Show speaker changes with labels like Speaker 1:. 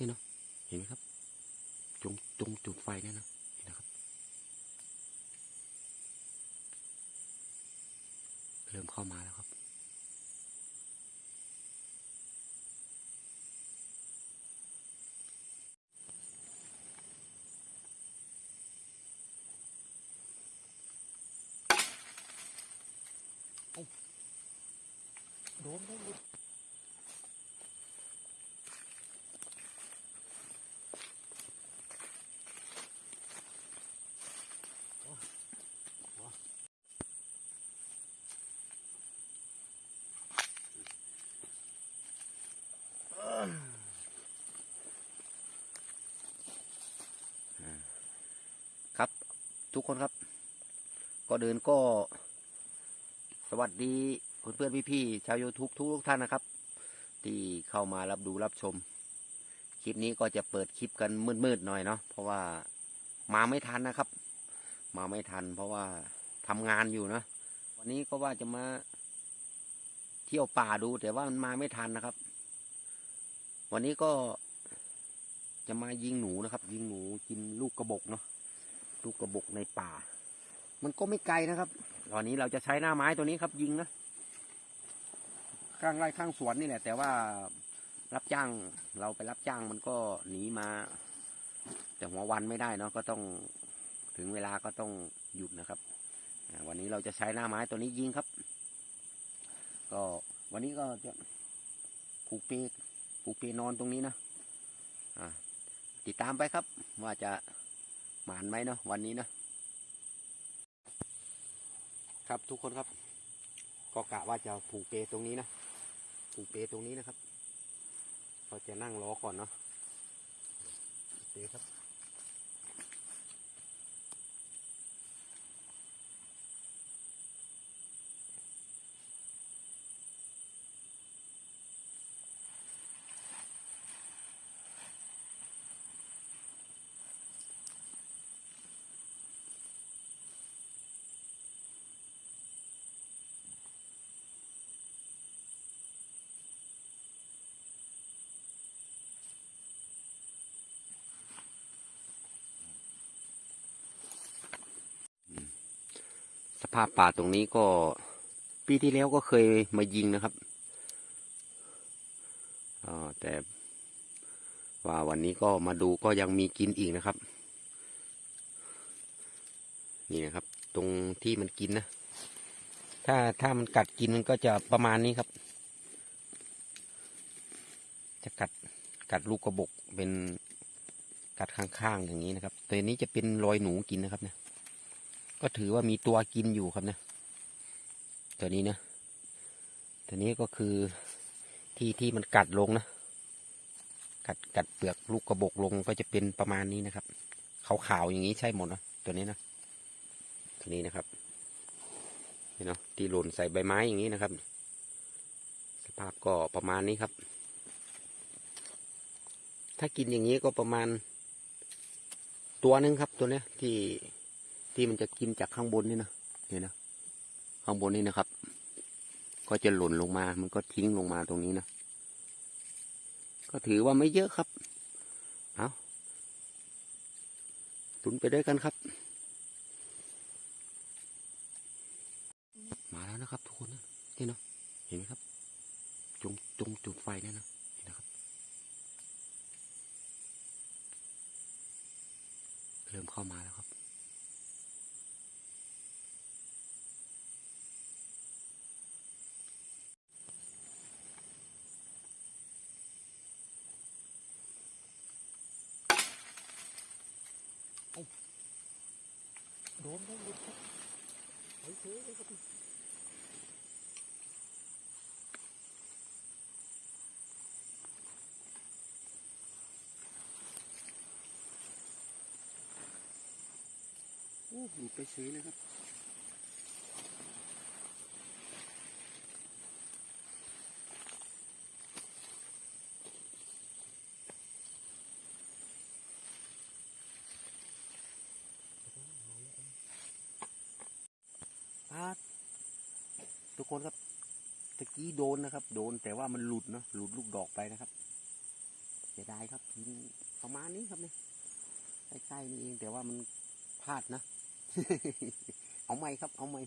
Speaker 1: นี่เนาะเห็นไหมครับจงจงจุดไฟเนี่ยนะนี่นะครับ เริ่มเข้ามาแล้วครับ
Speaker 2: โดนได้
Speaker 1: ครับ ทุกคนครับ ก็เดินก็ สวัสดีเพื่อนๆพี่ๆชาว YouTube ทุกท่านนะครับ ที่เข้ามารับดูรับชม คลิปนี้ก็จะเปิดคลิปกันมืดๆหน่อยเนาะเพราะว่ามาไม่ทันนะครับ มาไม่ทัน เพราะว่าทำงานอยู่นะวันนี้ก็ว่าจะมาเที่ยวป่าดู แต่ว่ามันมาไม่ทันนะครับ วันนี้ก็จะมายิงหนูนะครับ ยิงหนูกินลูกกระบอกเนาะ ลูกกระบอกในป่า มันก็ไม่ไกลนะครับ ตอนนี้เราจะใช้หน้าไม้ตัวนี้ครับ ยิงนะ ข้างไร่ข้างสวนนี่แหละ แต่ว่ารับจ้างเราไปรับจ้างมันก็หนีมา แต่หัววันไม่ได้เนาะก็ต้องถึงเวลาก็ต้องหยุดนะครับอ่าวันนี้เราจะใช้หน้าไม้ตัวนี้ยิงครับ ก็วันนี้ก็จะผูกเปผูกเปนอนตรงนี้นะอ่าติดตามไปครับว่าจะ หมานไหมเนาะวันนี้เนาะครับทุกคนครับ ก็กะว่าจะผูกเปตรงนี้นะผูกเปตรงนี้นะครับเราจะนั่งรอก่อนเนาะเปครับ สภาพป่าตรงนี้ก็ปีที่แล้วก็เคยมายิงนะครับแต่ว่าวันนี้ก็มาดูก็ยังมีกินอีกนะครับ นี่นะครับ ตรงที่มันกินนะ ถ้าถ้ามันกัดกินมันก็จะประมาณนี้ครับ จะกัดกัดลูกกระบอกเป็นกัดข้างๆอย่างนี้นะครับ ตัวนี้จะเป็นรอยหนูกินนะครับเนี่ย ก็ถือว่ามีตัวกินอยู่ครับนะตัวนี้นะตัวนี้ก็คือที่ที่มันกัดลงนะ กัดกัดเปลือกลูกกระบอกลงก็จะเป็นประมาณนี้นะครับขาวๆอย่างนี้ใช่หมดนะตัวนี้นะตัวนี้นะครับเห็นเนาะที่หล่นใส่ใบไม้อย่างนี้นะครับ สภาพก็ประมาณนี้ครับ ถ้ากินอย่างนี้ก็ประมาณ ตัวหนึงครับตัวเนี้ยที่ ที่มันจะกินจากข้างบนนี่นะเห็นนะข้างบนนี่นะครับ ก็จะหล่นลงมา มันก็ทิ้งลงมาตรงนี้นะก็ถือว่าไม่เยอะครับ เอาตุนไปด้วยกันครับ มาแล้วนะครับ ทุกคนนะนี่เนาะเห็นไหมครับ จงจงจุดไฟเนี่ยนะนี่นะครับ เริ่มเข้ามาแล้วครับ
Speaker 2: นได้หมดครับเฮ้ยเฮ้ยเลยครับพี่โอ้หลุดไปเฉยเลยครับ
Speaker 1: คนครับตะกี้โดนนะครับ โดนแต่ว่ามันหลุดเนาะหลุดลูกดอกไปนะครับเสียดายครับทิ้ประมาณนี้ครับเนี่ยใกล้ๆนี่เองแต่ว่ามันพลาดนะ เอาไม่ครับ เอาไม่